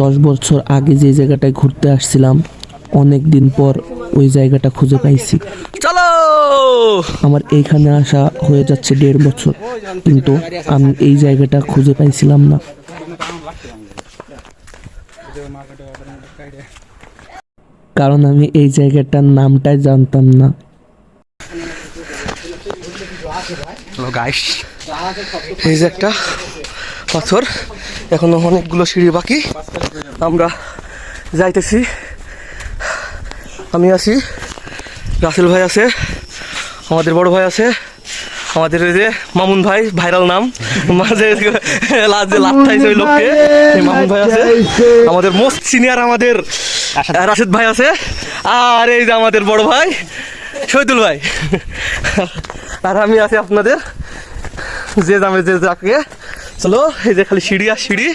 দশ বছর আগে যে জায়গাটায় ঘুরতে আসছিলাম অনেক দিন পর ওই জায়গাটা খুঁজে পাইছি। চলো! আমার এইখানে আসা হয়ে যাচ্ছে দেড় বছর কিন্তু আমি এই জায়গাটা খুঁজে পাইছিলাম না। কারণ আমি এই জায়গাটার নামটাই জানতাম না। এই যে একটা পাথর। এখনও অনেকগুলো সিঁড়ি বাকি। আমরা যাইতেছি। আমি আছি। রাসেল ভাই আছে। আমাদের বড় ভাই আছে। আমাদের ওই যে মামুন ভাই, ভাইরাল নাম। মাঝে যে লাভ ওই লোককে। মামুন ভাই আছে। আমাদের মোস্ট সিনিয়র আমাদের রাশেদ ভাই আছে। আর এই যে আমাদের বড় ভাই, শহীদুল ভাই। আর আমি আছি আপনাদের। যে দামে যে যাকে। চলো, এই যে খালি সিঁড়ি আর সিঁড়ি।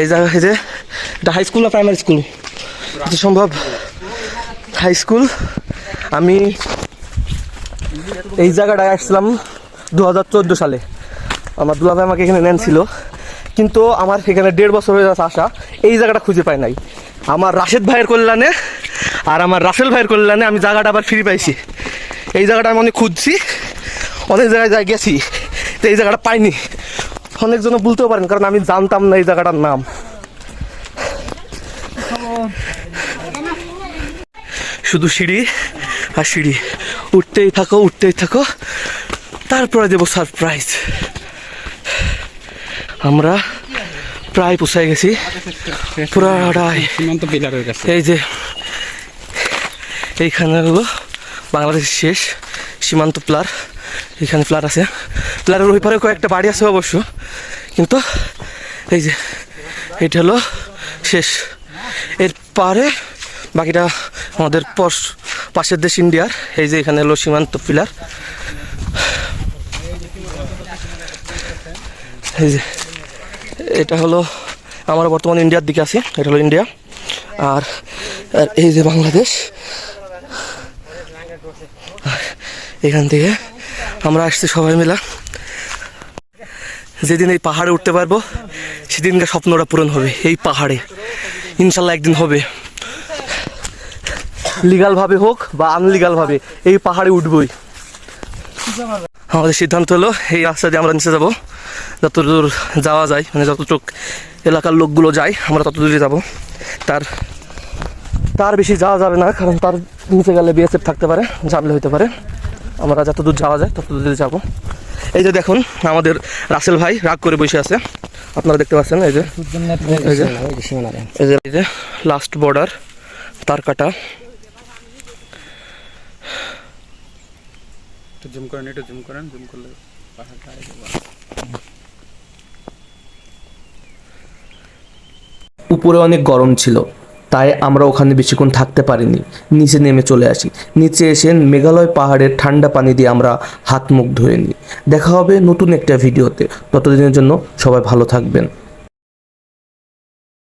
এই জায়গা এই যে, এটা হাই স্কুল না প্রাইমারি স্কুল সম্ভব হাই স্কুল আমি এই জায়গাটায় আসছিলাম দু হাজার চোদ্দ সালে। আমার দুলাভাই আমাকে এখানে নেন ছিল কিন্তু আমার এখানে দেড় বছর হয়ে যাচ্ছে আসা। এই জায়গাটা খুঁজে পাই নাই। আমার রাশেদ ভাইয়ের কল্যাণে আর আমার রাসেল ভাইয়ের কল্যাণে আমি জায়গাটা আবার ফিরে পাইছি। এই জায়গাটা আমি অনেক খুঁজছি। অনেক জায়গায় যাই গেছি, তো এই জায়গাটা পাইনি। অনেকজন বলতেও পারেন, কারণ আমি জানতাম না এই জায়গাটার নাম। শুধু সিঁড়ি আর সিঁড়ি। উঠতেই থাকো উঠতেই থাকো। তারপরে দেবো সারপ্রাইজ আমরা প্রায় পোষায় গেছি। পুরাটাই এই যে, এইখানে হলো বাংলাদেশের শেষ সীমান্ত প্লার। এখানে ফ্ল্যাট আছে। প্লারের ওই পারে কয়েকটা বাড়ি আছে অবশ্য। কিন্তু এই যে, এটা হলো শেষ। এর পারে বাকিটা আমাদের পশ পাশের দেশ ইন্ডিয়ার। এই যে এখানে হলো সীমান্ত পিলার। এই যে, এটা হলো আমরা বর্তমানে ইন্ডিয়ার দিকে আছি। এটা হলো ইন্ডিয়া। আর এই যে বাংলাদেশ। এখান থেকে আমরা আসছি সবাই মিলা। যেদিন এই পাহাড়ে উঠতে পারব, সেদিনকার স্বপ্নটা পূরণ হবে এই পাহাড়ে। ইনশাল্লাহ একদিন হবে। লিগালভাবে হোক বা আনলিগালভাবে, এই পাহাড়ে উঠবই। আমাদের সিদ্ধান্ত হলো, এই রাস্তা দিয়ে আমরা নিচে যাব। যতদূর যাওয়া যায় মানে যতটুক এলাকার লোকগুলো যায়, আমরা তত দূরে যাব। তার তার বেশি যাওয়া যাবে না, কারণ তার নিচে গেলে বিএসএফ থাকতে পারে, ঝামেলা হতে পারে। আমরা যত দূর যাওয়া যায় তত দূরে যাব। এই যে দেখুন আমাদের রাসেল ভাই রাগ করে বসে আছে। আপনারা দেখতে পাচ্ছেন এই যে এই যে এই যে লাস্ট বর্ডার তার কাটা। জুম করেন জুম করেন জুম করলে উপরে অনেক গরম ছিল। তাই আমরা ওখানে বেশিক্ষণ থাকতে পারিনি। নিচে নেমে চলে আসি। নিচে এসে মেঘালয় পাহাড়ের ঠান্ডা পানি দিয়ে আমরা হাত মুখ ধুয়ে নিই। দেখা হবে নতুন একটা ভিডিওতে। ততদিনের জন্য সবাই ভালো থাকবেন।